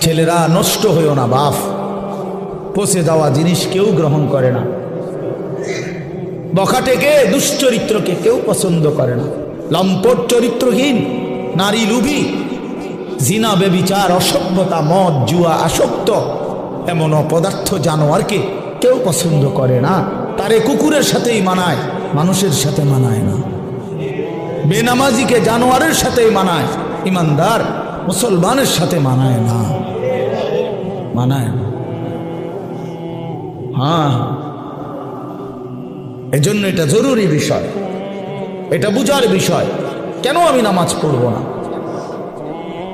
ছেলেরা নষ্ট হইও না, বাপ। পচে যাওয়া জিনিস কেউ গ্রহণ করে না। বখাটেকে, দুশ্চরিত্রকে কেউ পছন্দ করে না। লম্পট চরিত্রহীন, নারী লুভি। জিনা, বেবিচার, অসভ্যতা, মদ, জুয়া, আসক্ত। এমন অপদার্থ জানোয়ারকে কেউ পছন্দ করে না। তারে কুকুরের সাথেই মানায়, মানুষের সাথে মানায় না। বেনামাজিকে জানোয়ারের সাথেই মানায়। ইমানদার মুসলমানের সাথে মানায় না। মানায় না। হ্যাঁ। এজন্য এটা জরুরি বিষয়। এটা বুঝার বিষয়। কেন আমি নামাজ পড়ব না?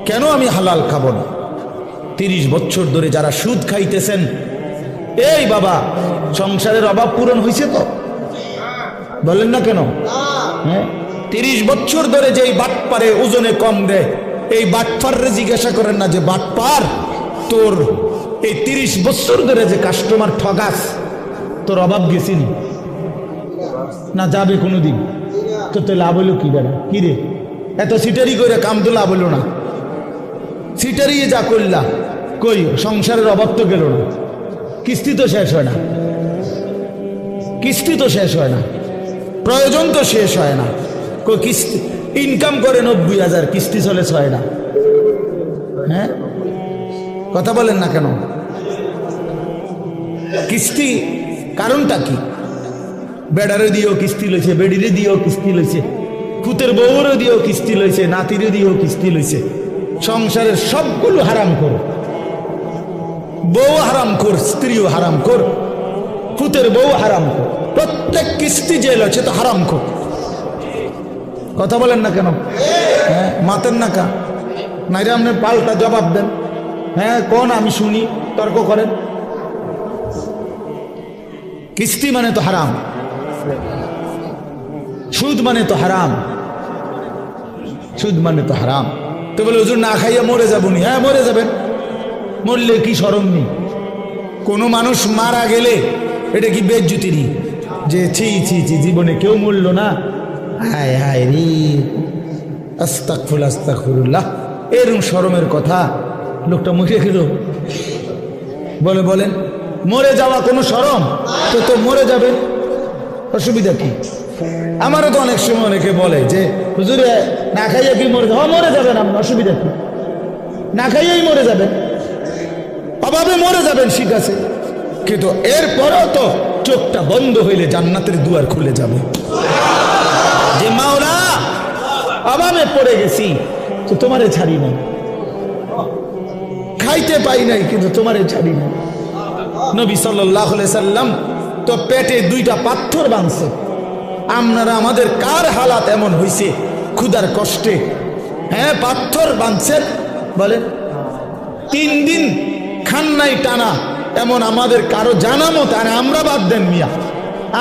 কেন আমি হালাল খাব না? তিরিশ বছর ধরে যারা সুদ খাইতেছেন, এই বাবা, সংসারের অভাব পূরণ হয়েছে তো? বলেন না কেন? হ্যাঁ? তিরিশ বছর ধরে যে বাটপারে ওজনে কম দেয় এই বাটপারে জিজ্ঞাসা করেন না যে বাটপার তোর এই তিরিশ বছর ধরে যে কাস্টমার ঠগাস, তোর অভাব গেছিনি না? যাবে কোনোদিন? তো তো লাভ হইল কি বেড়া? কি রে? এত সিটারি করে কাম তো লাভ হইল না। সিটারি যা করলা কই, সংসারের অভাব তো গেল না। কিস্তি তো শেষ হয় না। কিস্তি তো শেষ হয় না। প্রয়োজন তো শেষ হয় না। কই, কিস্তি ইনকাম করে নব্বই হাজার, কিস্তি চলে ছয় না হ্যাঁ? কথা বলেন না কেন? কিস্তি কারণটা কি? বেড়ারে দিয়েও কিস্তি লইছে, বেডিরে দিয়েও কিস্তি লইছে, খুতের বউরে দিয়েও কিস্তি লইছে, নাতিরে দিয়েও কিস্তি লইছে। সংসারের সবগুলো হারাম কর। বউ হারাম কর, স্ত্রীও হারাম কর। খুতের বউ হারাম কর। প্রত্যেক কিস্তি যে লছে তো হারাম কর। কথা বলেন না কেন? হ্যাঁ মাতেন না কা? নাইরে আপনি পাল্টা জবাব দেন। হ্যাঁ কোন আমি শুনি, তর্ক করেন। কিস্তি মানে তো হারাম। সুদ মানে তো হারাম। সুদ মানে তো হারাম। তো বলে, হুজুর, না খাইয়া মরে যাবনি। হ্যাঁ মরে যাবেন। মরলে কি সরম নেই? কোনো মানুষ মারা গেলে এটা কি বেজ্জুতি নি যে ছি ছি ছি, জীবনে কেউ মরল না। হায় হায় রে। আস্তাকফুল আস্তাকফুল্লাহ এরম সরমের কথা লোকটা মরে গেল বলে, বলেন, মরে যাওয়া কোনো সরম তো তো মরে যাবে। অসুবিধা কি? আমারও তো অনেক সময় অনেকে বলে যে, হুজুরে, না খাইয়া কি মরে যাবে? মরে যাবেন আপনি, অসুবিধা কি? না খাইয়াই মরে যাবেন। অভাবে মরে যাবেন, ঠিক আছে। কিন্তু এরপরেও তো চোখটা বন্ধ হইলে জান্নাতের দুয়ার খুলে যাবে। অভাবে পড়ে গেছি, তো তোমারে ছাড়ি নাই খাইতে পাই নাই, কিন্তু তোমারে ছাড়ি নাই নবী সাল্লাম তো পেটে দুইটা পাথর বাঁধছে। আপনারা আমাদের কার হালাত এমন হইছে? ক্ষুদার কষ্টে। হ্যাঁ পাথর বাঁধছেন বলেন। তিন দিন খান্নাই টানা, এমন আমাদের কারও জানা মতো, আর আমরা বাদ দেন মিয়া।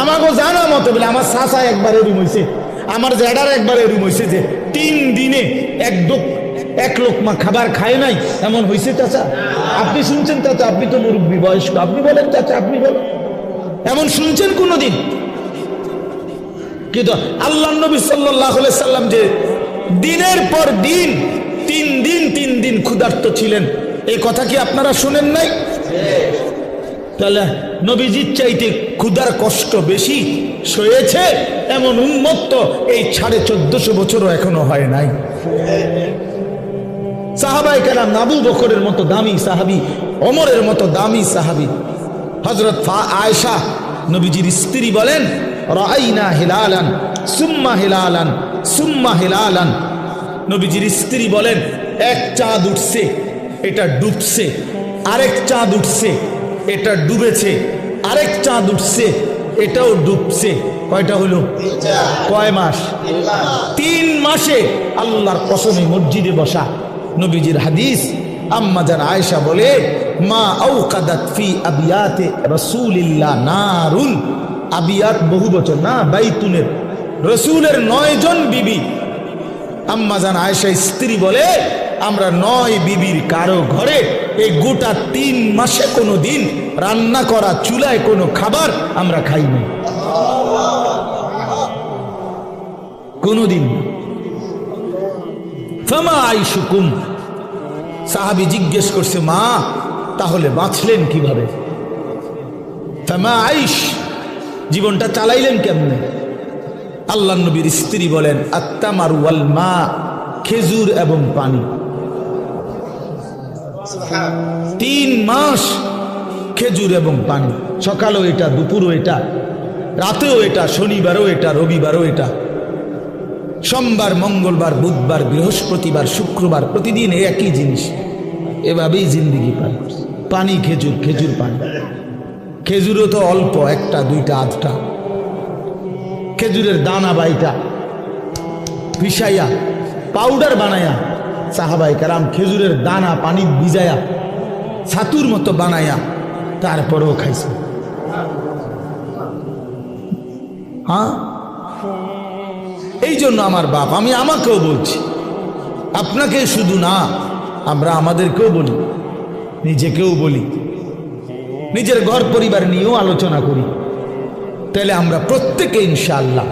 আমাকেও জানা মতো বলে আমার শাসা একবার এরুম হয়েছে আমার জেডার একবার এরুম হয়েছে যে তিন দিনে এক এক লোকমা খাবার খায় নাই, এমন হয়েছে চাচা। আপনি শুনছেন চাচা, আপনি তো মুরব্বী বয়স্ক, আপনি বলেন চাচা, আপনি বলেন। এমন শুনছেন কোনোদিন? কিন্তু আল্লাহ নবী সাল্লাহ সাল্লাম যে দিনের পর দিন, তিন দিন তিন দিন ক্ষুধার্ত ছিলেন, এই কথা কি আপনারা শুনেন নাই? তাহলে নবীজির চাইতে ক্ষুধার কষ্ট বেশি সয়েছে এমন উন্মত্ত এই সাড়ে চোদ্দশো বছরও এখনও হয় নাই। সাহাবাই কালাম আবু বকরের মতো দামি সাহাবি অমরের মতো দামি সাহাবি। হজরত ফা আয়সা নবীজির স্ত্রী বলেন রাইনা হিলালান, সুম্মা হিলালান সুম্মা হিলালান। নবীজির স্ত্রী বলেন, এক চাঁদ উঠছে, এটা ডুবছে, আরেক চাঁদ উঠছে এটা ডুবেছে। আরেক চাঁদ উঠছে এটাও ডুবছে। কয়টা হলো? কয় মাস? তিন মাসে আল্লাহর কসমে মসজিদে বসা নবীজির হাদিস। আম্মা যান আয়েশা বলে মা আউকাদাত ফি আবিয়াতে রাসূলিল্লাহ নারুন। আবিয়াত বহু বছর না বাইতুনের। রসুলের নয় জন বিবি। আম্মা জান আয়েশা স্ত্রী বলে আমরা নয় বিবির কারও ঘরে এই গোটা তিন মাসে কোনো দিন রান্না করা চুলায় কোনো খাবার আমরা খাই না। কোনোদিন ফামা আইসুকুম। সাহাবি জিজ্ঞেস করছে, মা, তাহলে বাঁচলেন কীভাবে? মা আইস, জীবনটা চালাইলেন কেমনে? আল্লাহ নবীর স্ত্রী বলেন আত্মামার ওয়াল মা, খেজুর এবং পানি। তিন মাস খেজুর এবং পানি। সকালও এটা, দুপুরও এটা, রাতেও এটা, শনিবারও এটা, রবিবারও এটা। সোমবার, মঙ্গলবার, বুধবার, বৃহস্পতিবার, শুক্রবার, প্রতিদিন একই জিনিস। এভাবেই জিন্দিগি করছে। পানি, খেজুর খেজুর পানি। খেজুরও তো অল্প, একটা, দুইটা, আধটা। খেজুরের দানা বাইটা পিসাইয়া পাউডার বানায়া সাহাবাই কারাম খেজুরের দানা পানি ভিজায়া, ছাতুর মতো বানায়া তারপরেও খাইছে। হ্যাঁ? এই জন্য আমার বাপ, আমি আমাকেও বলছি, আপনাকে শুধু না, আমরা আমাদেরকেও বলি, নিজেকেও বলি, নিজের ঘর পরিবার নিয়েও আলোচনা করি। তাহলে আমরা প্রত্যেকে ইনশাআল্লাহ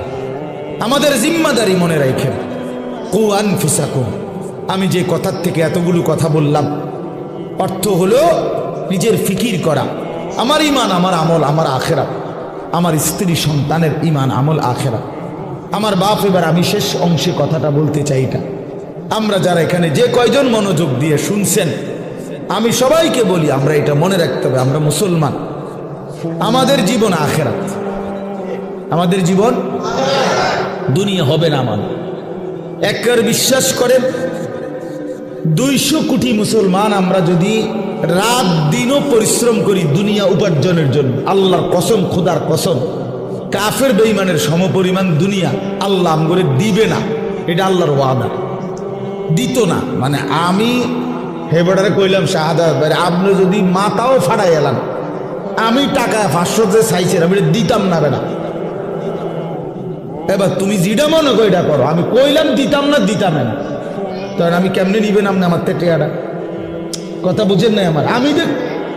আমাদের জিম্মাদারি মনে রাখেন কুয়ান ফুসাকুম। আমি যে কথার থেকে এতগুলো কথা বললাম, অর্থ হলো নিজের ফিকির করা। আমার ইমান আমার আমল, আমার আখেরা আমার স্ত্রী সন্তানের ইমান আমল আখেরা আমার বাপ, এবার আমি শেষ অংশে কথাটা বলতে চাই এটা। আমরা যারা এখানে যে কয়জন মনোযোগ দিয়ে শুনছেন, আমি সবাইকে বলি, আমরা এটা মনে রাখতে হবে, আমরা মুসলমান। আমাদের জীবন আখেরাত। আমাদের জীবন দুনিয়া হবে না আমার একবার বিশ্বাস করেন দুইশো কোটি মুসলমান আমরা যদি রাত দিনও পরিশ্রম করি দুনিয়া উপার্জনের জন্য, আল্লাহর কসম, খোদার কসম, কাফের বেইমানের সমপরিমাণ দুনিয়া আল্লাহ আমগরে দিবে না, এটা আল্লাহর ওয়াদা। দিত না মানে আমি হেবডারে কইলাম শাহাদা আপনি যদি মাথাও ফাড়াই এলাম আমি টাকা পাঁচশো যে চাইছেন, আমি দিতাম না বেটা। এবার তুমি যেটা মনে করো, এটা করো, আমি কইলাম দিতাম না দিতাম না। তখন আমি কেমনে নিবেন আপনি আমার টেয়াটা কথা বুঝেন নাই আমার। আমি যে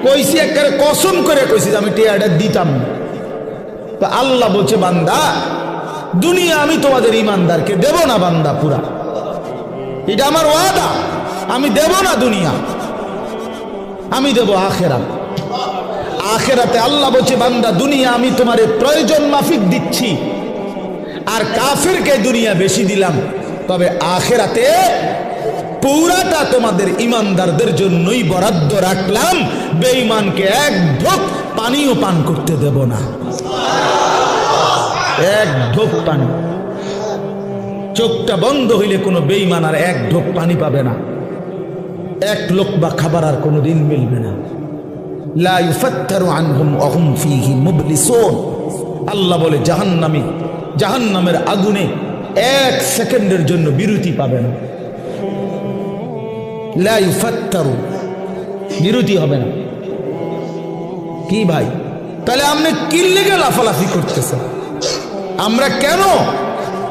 কইছি একবারে কসম করে কইছি যে আমি টেয়াটা দিতাম না। তো আল্লাহ বলছে, বান্দা, দুনিয়া আমি তোমাদের ইমানদারকে দেব না বান্দা পুরা। এটা আমার ওয়াদা। আমি দেব না দুনিয়া। আমি দেব আখেরা আখেরাতে আল্লাহ বলছে, বান্দা, দুনিয়া আমি তোমার প্রয়োজন মাফিক দিচ্ছি। আর কাফেরকে দুনিয়া বেশি দিলাম। তবে আখেরাতে পুরাটা তোমাদের ইমানদারদের জন্যই বরাদ্দ রাখলাম। বেঈমানকে এক ঢোক পানিও পান করতে দেব না। এক ঢোক পানি। চোখটা বন্ধ হইলে কোনো বেঈমান আর এক ঢোক পানি পাবে না। এক লোক বা খাবার আর কোনো দিন মিলবে না। আল্লাহ বলে, জাহান্নামী, জাহান্নামের আগুনে এক সেকেন্ডের জন্য বিরতি পাবে না। লা ইউফাত্তারু বিরতি হবে না। কি ভাই? তাহলে আপনি কি লেগে লাফালাফি করতেছেন? আমরা কেন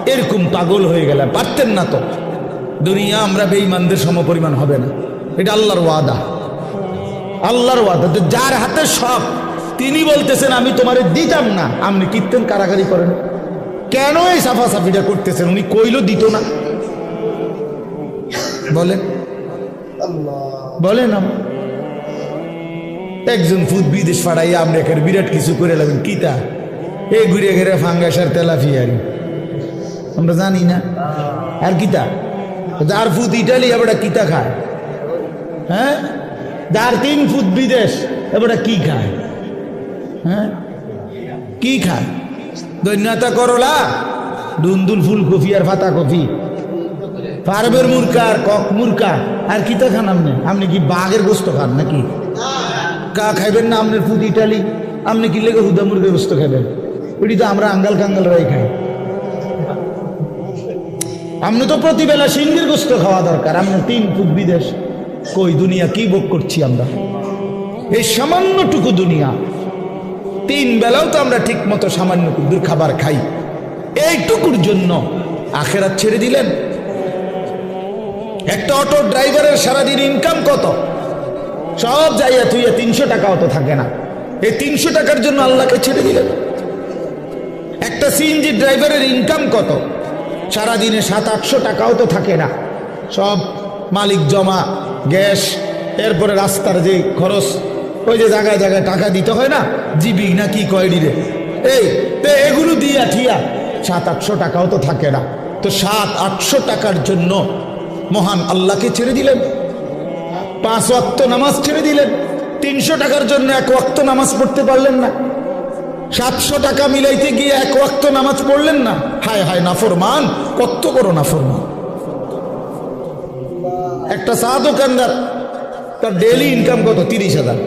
এরকম পাগল হয়ে গেলাম? পারতেন না তো। দুনিয়া আমরা বেঈমানদের সমপরিমাণ হবে না। এটা আল্লাহর ওয়াদা। আল্লাহর ওয়াদা। তো যার হাতে সব, তিনি বলতেছেন, আমি তোমারে দিতাম না। আপনি কীর্তন কারাগারি করেন। কেন এই সাফাসাফিটা করতেছেন? উনি কইলো দিত না। বলেন। বলেন আম- একজন ফুদ বিদেশ ফাড়াই আপনি এখানে বিরাট কিছু করে লাগবেন কিতা এই ঘুরে ঘেরে ফাঙ্গাসার তেলাফিয়ারি। আমরা জানি না। আর কিতা যার ফুট ইটালি এবার কিতা খায়? হ্যাঁ? যার তিন ফুট বিদেশ এবার কি খায়? হ্যাঁ? কি খায়? দৈন্যতা করলা। দুন্দুল ফুলকপি আর ফাতা কফি ফার্মের মুরকা আর কক মুরকা। আর কিতা খান আপনি? আপনি কি বাঘের গোস্ত খান নাকি? কা খাইবেন না আপনার ফুট ইটালি আপনি কি লেগে হুদা মুরগের গোস্ত খাবেন ওটি তো আমরা আঙ্গাল কাঙ্গাল কাঙ্গালরাই খাই। আপনি তো প্রতিবেলা সিংহের গোস্ত খাওয়া দরকার। আপনার তিন ফুট বিদেশ। কই দুনিয়া কি ভোগ করছি আমরা? এই সামান্যটুকু দুনিয়া। তিন বেলাও তো আমরা ঠিক মতো সামান্য কুদ্দুর খাবার খাই। এইটুকুর জন্য আখেরাত ছেড়ে দিলেন। একটা অটো ড্রাইভারের সারাদিন ইনকাম কত? সব যাইয়া তুইয়া তিনশো টাকাও তো থাকে না। এই তিনশো টাকার জন্য আল্লাহকে ছেড়ে দিলেন। একটা সিএনজি ড্রাইভারের ইনকাম কত? সারাদিনে সাত, আটশো টাকাও তো থাকে না। সব মালিক জমা, গ্যাস, এরপরে রাস্তার যে খরচ, ওই যে জায়গায় জায়গায় টাকা দিতে হয় না? জিবি না কি কয় রে এই, তো এগুলো দিয়া ঠিয়া। সাত, আটশো টাকাও তো থাকে না। তো সাত, আটশো টাকার জন্য মহান আল্লাহকে ছেড়ে দিলেন। পাঁচ ওয়াক্ত নামাজ ছেড়ে দিলেন। তিনশো টাকার জন্য এক ওয়াক্ত নামাজ পড়তে পারলেন না। সাতশো টাকা মিলাইতে গিয়ে এক ওয়াক্ত নামাজ পড়লেন না। হায় হায়, নাফরমান, কত বড় নাফরমান। একটা চা দোকানদার, তার ডেলি ইনকাম কত? তিরিশ হাজার।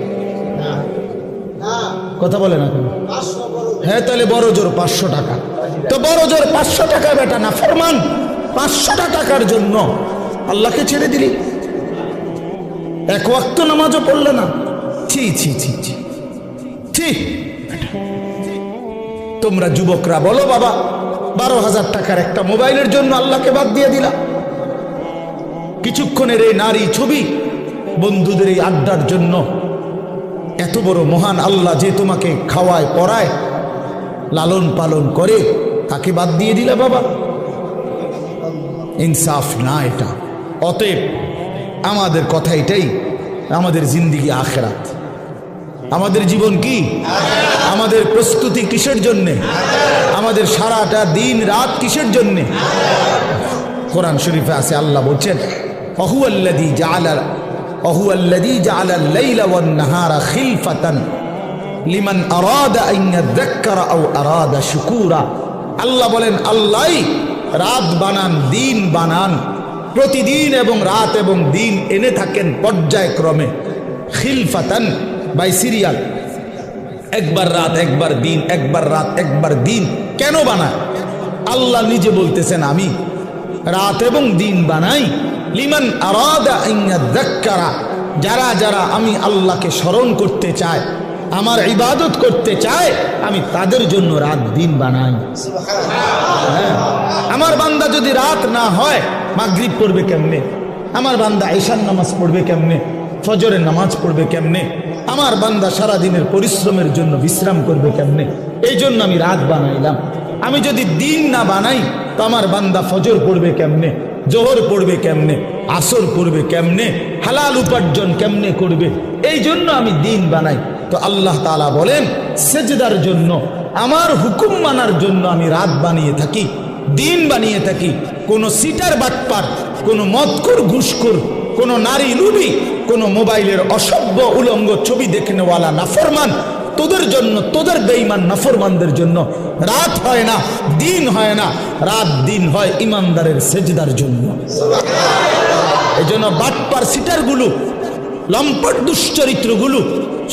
কথা বলে না হ্যাঁ তাহলে বড় জোর, পাঁচশো টাকা। তো বড় জোর পাঁচশো টাকা বেটা না ফরমান পাঁচশোটা টাকার জন্য আল্লাহকে ছেড়ে দিলি? এক ওয়াক্ত নামাজও পড়লে না। ছি ছি ছি ছি। ছি। তোমরা যুবকরা বলো বাবা, বারো হাজার টাকার একটা মোবাইলের জন্য আল্লাহকে বাদ দিয়ে দিলা। কিছুক্ষণের এই নারী ছবি বন্ধুদের এই আড্ডার জন্য এত বড় মহান আল্লাহ যে তোমাকে খাওয়ায়, পড়ায়, লালন পালন করে, তাকে বাদ দিয়ে দিলা বাবা। ইনসাফ না এটা। অতএব আমাদের কথা এটাই, আমাদের জিন্দিগি আখেরাত। আমাদের জীবন কি? আমাদের প্রস্তুতি কিসের জন্যে? আমাদের সারাটা দিন রাত কিসের জন্যে? কোরআন শরীফে আছে, আল্লাহ বলছেন অহু আল্লাদি জাআলা অহু আল্লাদি জাআলা লাইলা নাহারা খিলফাতান লিমান আরাদা আন ইয়াযাক্কারা আও আরাদা শুকুরা। আল্লাহ বলেন, আল্লাহই রাত বানান, দিন বানান প্রতিদিন এবং রাত এবং দিন এনে থাকেন পর্যায়ক্রমে, খিলফাতান বাই সিরিয়াল। একবার রাত, একবার দিন, একবার রাত, একবার দিন। কেন বানায়? আল্লাহ নিজে বলতেছেন, আমি রাত এবং দিন বানাই। লিমান আরাদা যারা যারা আমি আল্লাহকে স্মরণ করতে চায় আমার ইবাদত করতে চায়, আমি তাদের জন্য রাত দিন বানাই। হ্যাঁ। আমার বান্দা যদি রাত না হয়, মাগরিব পড়বে কেমনে? আমার বান্দা ঈশান নামাজ পড়বে কেমনে? ফজরের নামাজ পড়বে কেমনে? আমার বান্দা সারা দিনের পরিশ্রমের জন্য বিশ্রাম করবে কেমনে? এই জন্য আমি রাত বানাইলাম। আমি যদি দিন না বানাই, তো আমার বান্দা ফজর পড়বে কেমনে? জোহর পড়বে কেমনে? আসর পড়বে কেমনে? হালাল উপার্জন কেমনে করবে? এই জন্য আমি দিন বানাই। তো আল্লাহ তাআলা বলেন, সেজদার জন্য, আমার হুকুম মানার জন্য আমি রাত বানিয়ে থাকি, দিন বানিয়ে থাকি। কোনো সিটার বাটপার, কোনো মদকর ঘুষখোর, কোনো নারী লুবি, কোনো মোবাইলের অসভ্য উলঙ্গ ছবি দেখনেওয়ালা নাফরমান, তোদের জন্য, তোদের বেঈমান নাফরমানদের জন্য রাত হয় না, দিন হয় না, রাত দিন হয় ইমানদারের সেজদার জন্য। এই জন্য বাটপার, সিটারগুলো, লম্পট দুশ্চরিত্রগুলো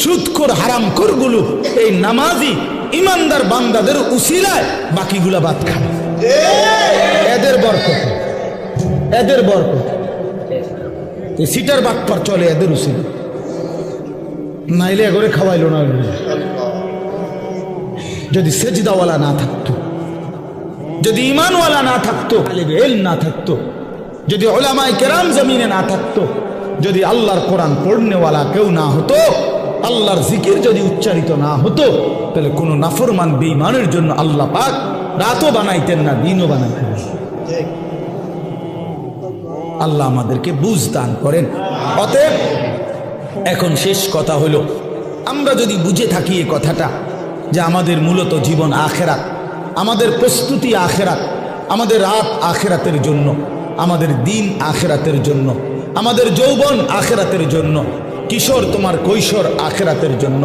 সুদখোর হারামখোরগুলো এই নামাজি ইমানদার বান্দাদের উসিলায় বাকিগুলা বাদ খাবে এদের বরকত এদের বরকত। এই সিটার বাটপার চলে এদের উসিলা। নাইলে এগরে খাওয়াইলো না যদি সেজদাওয়ালা না থাকতো, যদি ইমানওয়ালা না থাকতো এল না থাকতো, যদি ওলামাই কেরাম জমিনে না থাকতো, যদি আল্লাহর কোরআন পড়নেওয়ালা কেউ না হতো আল্লাহর জিকির যদি উচ্চারিত না হতো, তাহলে কোনো নাফরমান বেঈমানের জন্য আল্লাহ পাক রাতও বানাইতেন না, দিনও বানাইতেন আল্লাহ আমাদেরকে বুঝ দান করেন। অতএব, এখন শেষ কথা হলো, আমরা যদি বুঝে থাকি এ কথাটা, যে আমাদের মূলত জীবন আখেরাত, আমাদের প্রস্তুতি আখেরাত, আমাদের রাত আখেরাতের জন্য, আমাদের দিন আখেরাতের জন্য, আমাদের যৌবন আখেরাতের জন্য কিশোর তোমার কৈশোর আখেরাতের জন্য।